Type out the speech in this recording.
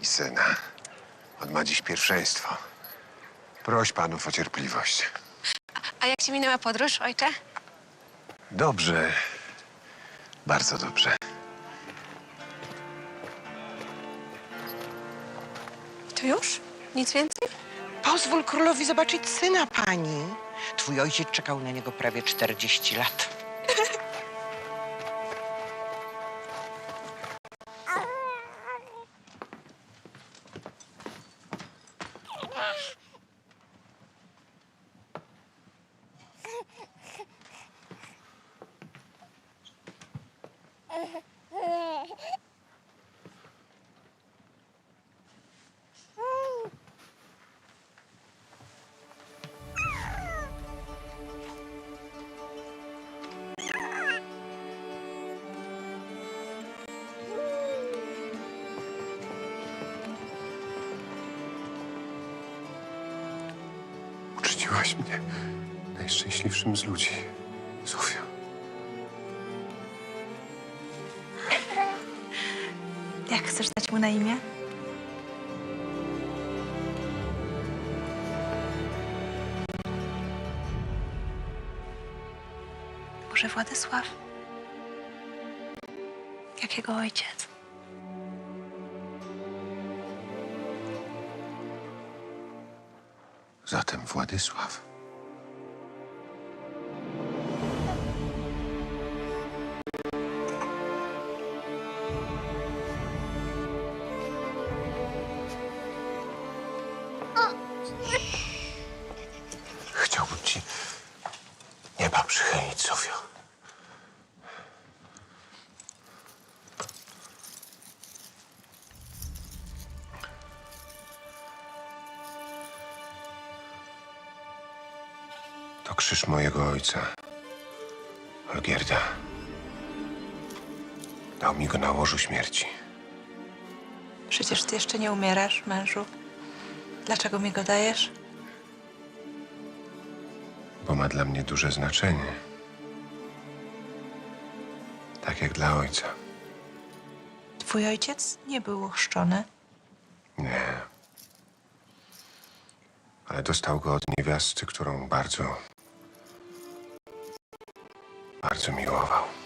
i syna. On ma dziś pierwszeństwo. Proś panów o cierpliwość. A jak ci minęła podróż, ojcze? Dobrze. Bardzo dobrze. To już? Nic więcej? Pozwól królowi zobaczyć syna pani. Twój ojciec czekał na niego prawie 40 lat. Uh-huh. Uczyniłaś mnie najszczęśliwszym z ludzi, Zofio. Jak chcesz dać mu na imię? Może Władysław? Jak jego ojciec. Zatem Władysław. Chciałbym ci nieba przychylić, Sofio. To krzyż mojego ojca, Olgierda. Dał mi go na łożu śmierci. Przecież ty jeszcze nie umierasz, mężu. Dlaczego mi go dajesz? bo ma dla mnie duże znaczenie. Tak jak dla ojca. Twój ojciec nie był ochrzczony. Nie. Ale dostał go od niewiasty, którą bardzo abajo.